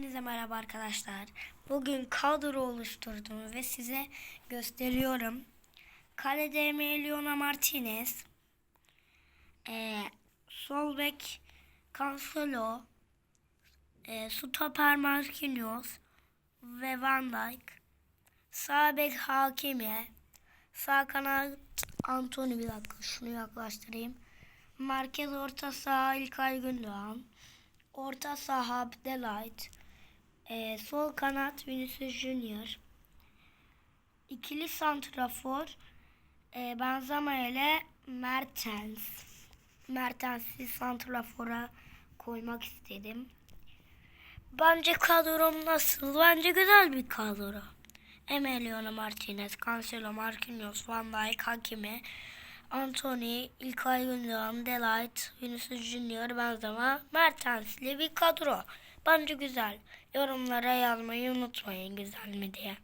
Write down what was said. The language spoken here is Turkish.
Hepinize merhaba arkadaşlar. Bugün kadro oluşturdum ve size gösteriyorum. Kalede Emiliano Martinez. Ee, sol bek Cancelo. Ee, stoper Marquinhos ve Van Dijk. Sağ bek Hakimi. Sağ kanat Antony bir dakika şunu yaklaştırayım. Merkez orta saha İlkay Gündoğan. Orta saha Abdelight. Ee, sol kanat Vinicius Junior. İkili santrafor e, Benzema ile Mertens. Mertens'i santrafora koymak istedim. Bence kadrom nasıl? Bence güzel bir kadro. Emiliano Martinez, Cancelo, Marquinhos, Van Dijk, Hakimi, Anthony, İlkay Gündoğan, Delight, Vinicius Junior, Benzema, Mertens'li bir kadro. Bence güzel. Yorumlara yazmayı unutmayın güzel mi diye.